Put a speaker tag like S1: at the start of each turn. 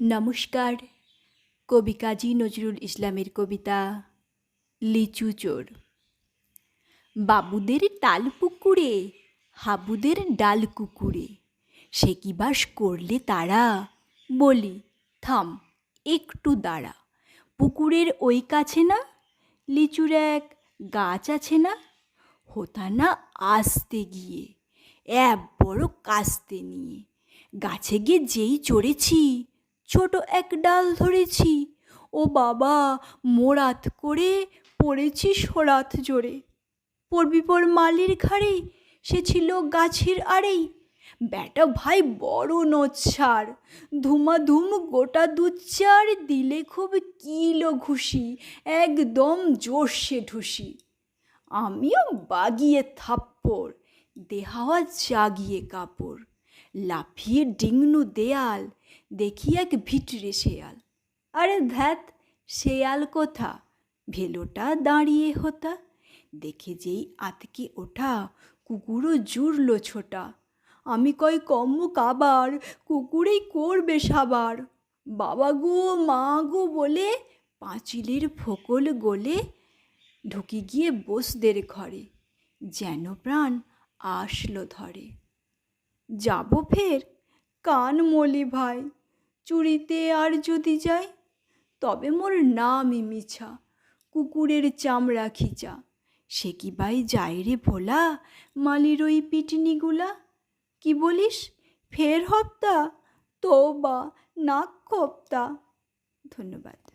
S1: নমস্কার, কবি কাজী নজরুল ইসলামের কবিতা, লিচু চোর। বাবুদের তাল পুকুরে, হাবুদের ডাল কুকুরে, সে কি বাস করলে তারা? বলি, থাম, একটু দাঁড়া, পুকুরের ওই কাছে না? লিচুর এক গাছ আছে না? হোতা না আসতে গিয়ে, এক বড় কাস্তে নিয়ে, গাছে গিয়ে যেই চড়েছি ছোট এক ডাল ধরেছি। ও বাবা, মোরাত করে পড়েছি সোরাত জোরে। পড়বি পর মালির ঘাড়ে, সে ছিল গাছের আড়েই। ব্যাটা ভাই, বড় নচ্ছার। ধুমাধুম গোটা দুচ্চার দিলে খুব কিলো ঘুষি, একদম জোরসে ঢুসি। আমিও বাগিয়ে থাপ্পড়, দেহাওয়া জাগিয়ে কাপড়। লাফিয়ে ডিংনু দেয়াল, দেখি এক ভিটরে শেয়াল। আরে ধ্যাত, শেয়াল কোথা? ভেলোটা দাঁড়িয়ে হতা। দেখে যেই আতকে ওঠা, কুকুরও জুড়ল ছোটা। আমি কই কম্ম কাবার, কুকুরেই করবে সাবার। বাবা গো, মা গো বলে পাঁচিলের ফোকল গলে ঢুকে গিয়ে বসদের ঘরে। যেন প্রাণ আসলো ধরে। যাব ফের? কান মলি ভাই, চুরিতে আর যদি যাই? তবে মোর নামই মিছা, কুকুরের চামড়া খিচা। সে কি ভাই যায় রে ভোলা মালির ওই পিটনিগুলা? কি বলিস? ফের হপ্তা? তো বা নাক কপ্তা ধন্যবাদ।